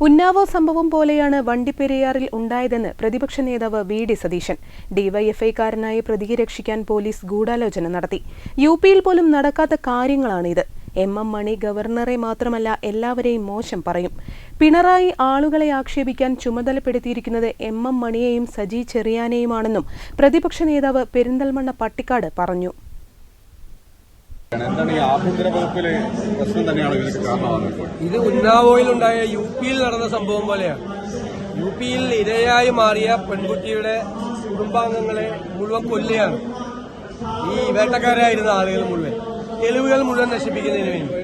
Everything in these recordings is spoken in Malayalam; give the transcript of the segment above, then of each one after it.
Unnao സംഭവം പോലെയാണ് വണ്ടിപ്പെരിയാറിൽ ഉണ്ടായതെന്ന് പ്രതിപക്ഷ നേതാവ് വി ഡി സതീശൻ. ഡിവൈഎഫ്ഐക്കാരനായ പ്രതിയെ രക്ഷിക്കാൻ പോലീസ് ഗൂഢാലോചന നടത്തി. യു പിയിൽ പോലും നടക്കാത്ത കാര്യങ്ങളാണിത്. എം എം മണി ഗവർണറെ മാത്രമല്ല എല്ലാവരെയും മോശം പറയും. പിണറായി ആളുകളെ ആക്ഷേപിക്കാൻ ചുമതലപ്പെടുത്തിയിരിക്കുന്നത് എം എം മണിയെയും സജി ചെറിയാനെയുമാണെന്നും പ്രതിപക്ഷ നേതാവ് പെരിന്തൽമണ്ണ പട്ടിക്കാട് പറഞ്ഞു. ഇത് ഉന്നാവോയിലുണ്ടായ യു പിയിൽ നടന്ന സംഭവം പോലെയാണ്. യു പിയിൽ ഇരയായി മാറിയ പെൺകുട്ടിയുടെ കുടുംബാംഗങ്ങളെ മുഴുവൻ കൊല്ലുകയാണ്. ഈ വേട്ടക്കാരായിരുന്ന ആളുകൾ മുഴുവൻ. തെളിവുകൾ മുഴുവൻ നശിപ്പിക്കുന്നതിന് വേണ്ടി.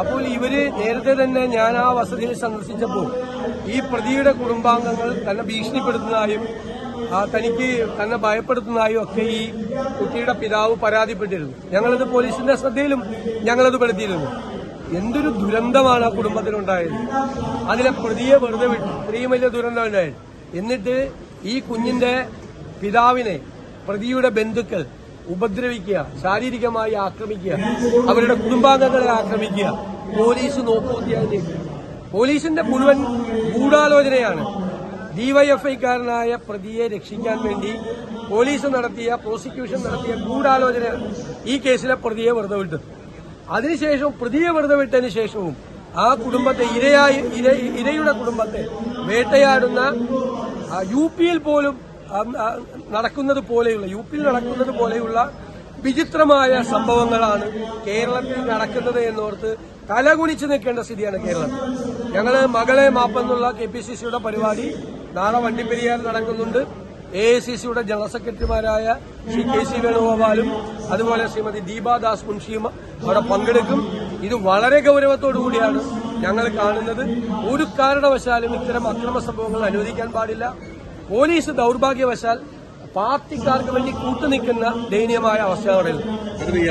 അപ്പോൾ ഇവർ നേരത്തെ തന്നെ ഞാൻ ആ വസതിയിൽ സന്ദർശിച്ചപ്പോൾ ഈ പ്രതിയുടെ കുടുംബാംഗങ്ങൾ തന്നെ ഭീഷണിപ്പെടുത്തുന്നതായും തനിക്ക് തന്നെ ഭയപ്പെടുത്തുന്നതായും ഒക്കെ ഈ കുട്ടിയുടെ പിതാവ് പരാതിപ്പെട്ടിരുന്നു. ഞങ്ങളത് പോലീസിന്റെ ശ്രദ്ധയിലും ഞങ്ങളത് പെടുത്തിയിരുന്നു. എന്തൊരു ദുരന്തമാണ് ആ കുടുംബത്തിനുണ്ടായത് അതിലെ പ്രതിയെ വെറുതെ വിട്ടു. ഇത്രയും വലിയ ദുരന്തം ഉണ്ടായത്. എന്നിട്ട് ഈ കുഞ്ഞിന്റെ പിതാവിനെ പ്രതിയുടെ ബന്ധുക്കൾ ഉപദ്രവിക്കുക ശാരീരികമായി ആക്രമിക്കുക അവരുടെ കുടുംബാംഗങ്ങളെ ആക്രമിക്കുക പോലീസ് നോക്കുകൂത്തിയായി പോലീസിന്റെ മുഴുവൻ ഗൂഢാലോചനയാണ് ഡിവൈഎഫ്ഐക്കാരനായ പ്രതിയെ രക്ഷിക്കാൻ വേണ്ടി പോലീസ് നടത്തിയ പ്രോസിക്യൂഷൻ നടത്തിയ ഗൂഢാലോചന ഈ കേസിലെ പ്രതിയെ വെറുതെ വിട്ടു. അതിനുശേഷം പ്രതിയെ വെറുതെ വിട്ടതിന് ശേഷവും ആ കുടുംബത്തെ ഇരയായി ഇര- ഇരയുടെ കുടുംബത്തെ വേട്ടയാടുന്ന യു പിയിൽ പോലും നടക്കുന്നത് പോലെയുള്ള യു പിയിൽ നടക്കുന്നത് പോലെയുള്ള വിചിത്രമായ സംഭവങ്ങളാണ് കേരളത്തിൽ നടക്കുന്നത് എന്നോർത്ത് തലകുനിച്ച് നിൽക്കേണ്ട സ്ഥിതിയാണ് കേരളത്തിൽ ഞങ്ങൾ മകളെ മാപ്പെന്നുള്ള കെ പി സി സിയുടെ പരിപാടി നാളെ വണ്ടിപ്പെരിയാർ നടക്കുന്നുണ്ട്. എ ഐ സി സിയുടെ ജനറൽ സെക്രട്ടറിമാരായ ശ്രീ കെ സി വേണുഗോപാലും അതുപോലെ ശ്രീമതി ദീപാദാസ് മുൻഷിയും അവിടെ പങ്കെടുക്കും. ഇത് വളരെ ഗൗരവത്തോടു കൂടിയാണ് ഞങ്ങൾ കാണുന്നത്. ഒരു കാരണവശാലും ഇത്തരം അക്രമ സംഭവങ്ങൾ അനുവദിക്കാൻ പാടില്ല. പോലീസ് ദൌർഭാഗ്യവശാൽ പാർട്ടിക്കാർക്ക് വേണ്ടി കൂട്ടുനിൽക്കുന്ന ദയനീയമായ അവസ്ഥയാണ്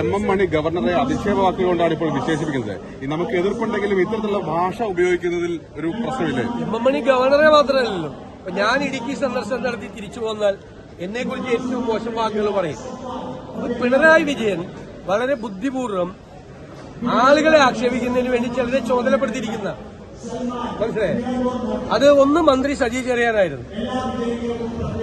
എം എം മണി ഗവർണറെ അധിക്ഷേപ വാക്കുകൊണ്ടാണ് ഇപ്പോൾ വിശേഷിപ്പിക്കുന്നത്. നമുക്ക് എതിർപ്പുണ്ടെങ്കിലും ഇത്തരത്തിലുള്ള ഭാഷ ഉപയോഗിക്കുന്നതിൽ ഒരു പ്രശ്നമില്ലേ? എം എം മണി ഗവർണറെ മാത്രമല്ലല്ലോ. ഞാൻ ഇടുക്കി സന്ദർശനം നടത്തി തിരിച്ചു പോന്നാൽ എന്നെ കുറിച്ച് ഏറ്റവും മോശം വാക്കുകൾ പറയും. പിണറായി വിജയൻ വളരെ ബുദ്ധിപൂർവം ആളുകളെ ആക്ഷേപിക്കുന്നതിന് വേണ്ടി ചിലരെ ചുമതലപ്പെടുത്തിയിരിക്കുന്ന മനസ്സിലായേ? അത് ഒന്ന് മന്ത്രി സജി ചെറിയാനായിരുന്നു.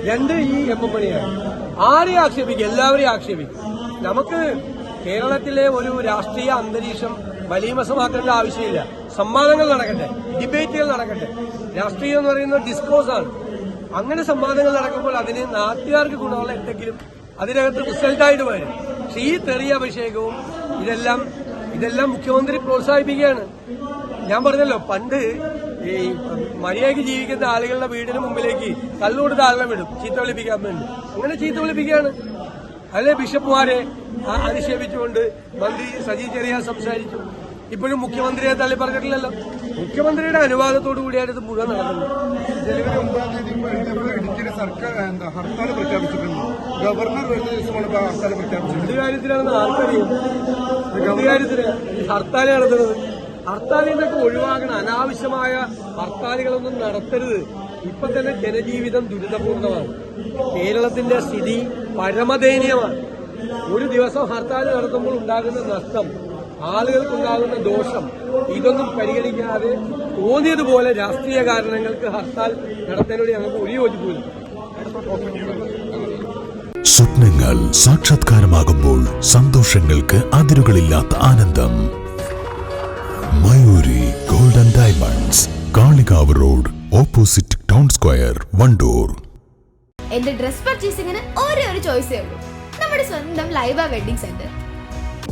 രണ്ട് ഈ എം എം മണിയാണ്. ആരെ ആക്ഷേപിക്കും? എല്ലാവരെയും ആക്ഷേപിക്കും. നമുക്ക് കേരളത്തിലെ ഒരു രാഷ്ട്രീയ അന്തരീക്ഷം വലിയ മസമാക്കേണ്ട ആവശ്യമില്ല. സംവാദങ്ങൾ നടക്കട്ടെ ഡിബേറ്റുകൾ നടക്കട്ടെ. രാഷ്ട്രീയം എന്ന് പറയുന്നത് ഡിസ്കോസ് ആണ്. അങ്ങനെ സംവാദങ്ങൾ നടക്കുമ്പോൾ അതിന് നാട്ടുകാർക്ക് ഗുണമുള്ള എന്തെങ്കിലും അതിനകത്ത് റിസൾട്ടായിട്ട് വരും. പക്ഷേ ഈ തെറിയ അഭിഷേകവും ഇതെല്ലാം ഇതെല്ലാം മുഖ്യമന്ത്രി പ്രോത്സാഹിപ്പിക്കുകയാണ്. ഞാൻ പറഞ്ഞല്ലോ പണ്ട് ഈ മര്യാദയ്ക്ക് ജീവിക്കുന്ന ആളുകളുടെ വീടിന് മുമ്പിലേക്ക് കല്ലുകൊടുത്ത ആളുകളെ വിടും ചീത്ത വിളിപ്പിക്കാൻ വേണ്ടി. അങ്ങനെ ചീത്ത വിളിപ്പിക്കുകയാണ്. അല്ലെ ബിഷപ്പുമാരെ അധിക്ഷേപിച്ചുകൊണ്ട് മന്ത്രി സജി ചെറിയ സംസാരിച്ചു. ഇപ്പോഴും മുഖ്യമന്ത്രിയെ തള്ളി പറഞ്ഞിട്ടില്ലല്ലോ. മുഖ്യമന്ത്രിയുടെ അനുവാദത്തോടു കൂടിയാണ് ഇത് മുഴുവൻ നടക്കുന്നത്. ജനുവരി ഒമ്പതാം തീയതി ഇടുക്കിയിലെ സർക്കാർ എന്താ ഹർത്താൽ പ്രഖ്യാപിച്ചിട്ടുണ്ട്? ഗവർണർ വരുന്ന ദിവസമാണ് ഹർത്താൽ പ്രഖ്യാപിച്ചത് എന്ത് കാര്യത്തിലാണെന്ന് ആർക്കറിയും? എന്ത് കാര്യത്തിന് ഹർത്താൽ നടത്തുന്നത്. ഹർത്താലിൽ നിന്നൊക്കെ ഒഴിവാക്കണം അനാവശ്യമായ ഹർത്താലുകളൊന്നും നടത്തരുത്. ഇപ്പൊ തന്നെ ജനജീവിതം ദുരിതപൂർണമാണ്. കേരളത്തിന്റെ സ്ഥിതി പരമദയനീയമാണ്. ഒരു ദിവസം ഹർത്താൽ നടത്തുമ്പോൾ ഉണ്ടാകുന്ന നഷ്ടം ആളുകൾക്കുണ്ടാകുന്ന ദോഷം ഇതൊന്നും പരിഗണിക്കാതെ തോന്നിയതുപോലെ രാഷ്ട്രീയ കാരണങ്ങൾക്ക് ഹർത്താൽ നടത്താനോട് ഞങ്ങൾക്ക് ഒരു യോജിപ്പില്ല സ്വപ്നങ്ങൾ സാക്ഷാത്കാരമാകുമ്പോൾ സന്തോഷങ്ങൾക്ക് അതിരുകളില്ലാത്ത ആനന്ദം. Mayuri golden diamonds Kalikavu road opposite town square Wandoor. എന്റെ ഡ്രസ് പർച്ചേസിംഗിന് ഒരേ ഒരു ചോയ്സേ ഉള്ളൂ. നമ്മുടെ സ്വന്തം Laiba wedding centre.